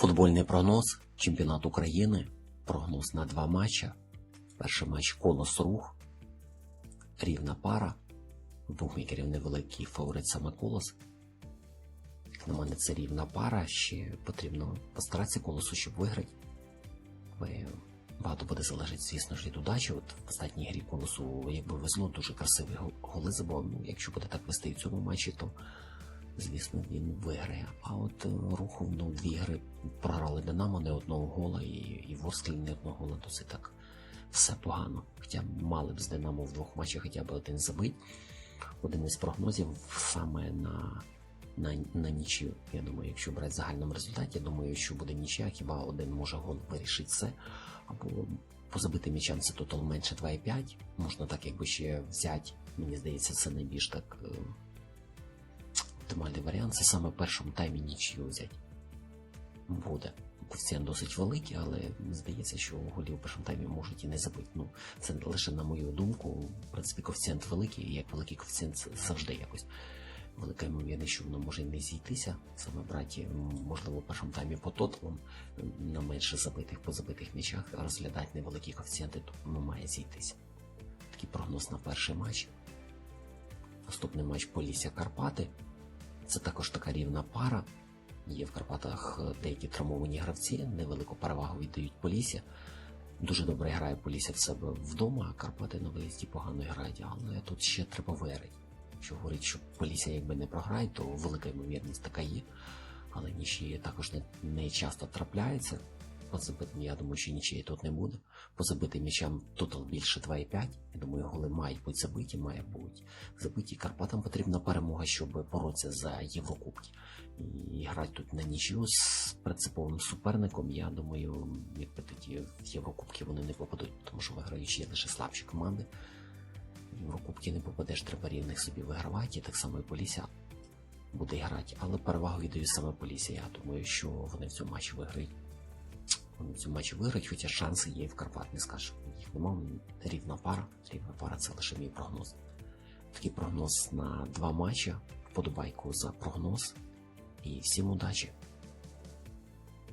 Футбольний прогноз, чемпіонат України, прогноз на два матча. Перший матч Колос Рух, рівна пара. Букмекерів невеликий фаворит саме Колос. Як на мене, це рівна пара. Ще потрібно постаратися колосу, щоб виграти. Багато буде залежати, звісно ж, від удачі. От в останній грі колосу, якби везло, дуже красивий гол- голи забив. Ну, якщо буде так вести і в цьому матчі, то звісно він виграє. А от е, руху ну, дві гри програли Динамо не одного гола, і, і Ворсклі не одного гола, досить так все погано. Хоча мали б з Динамо в двох матчах хоча б один забить. Один із прогнозів саме на, на, на нічию. Я думаю, якщо брати в загальному результаті, я думаю, що буде нічия, хіба один може гол вирішить все. Або по забитим м'ячам це тотал менше 2,5. Можна так якби ще взяти. Мені здається, це найбільш так е, варіант. Це саме в першому таймі нічию взяти. Буде. Коефіцієнт досить великий, але здається, що голів у першому таймі можуть і не забити. Ну, це лише на мою думку. В принципі, коефіцієнт великий, і як великий коефіцієнт завжди якось. Велика ймовірність, що воно може і не зійтися. Саме браті, можливо, в першому таймі по тоталам на менше забитих по забитих м'ячах розглядати невеликі коефіцієнти, то воно має зійтися. Такий прогноз на перший матч. Наступний матч Полісся Карпати. Це також така рівна пара. Є в Карпатах е, деякі травмовані гравці, невелику перевагу віддають Полісі. Дуже добре грає Полісся в себе вдома, а Карпати на виїзді погано грають, але тут ще треба вирити. Що говорить, що Полісся якби не програє, то велика ймовірність така є. Але ніші також не, не часто трапляється. По забитим, я думаю, що нічиї тут не буде. По забитим м'ячам тотал більше 2,5. Я думаю, голи мають бути забиті, має бути забиті. Карпатам потрібна перемога, щоб боротися за Єврокубки. І грати тут на нічю з принциповим суперником. Я думаю, якби тоді в Єврокубки вони не попадуть, тому що виграючі є лише слабші команди. Єврокубки не попадеш, треба рівних собі вигравати, і так само і Полісся буде грати. Але перевагу віддаю саме Полісся. Я думаю, що вони в цьому матчі виграють. Вони матч виграють, хоча шанси є в Карпат, не скажу. Їх нема, рівна пара. Рівна пара це лише мій прогноз. Такий прогноз на два матчі. Вподобайку за прогноз. І всім удачі!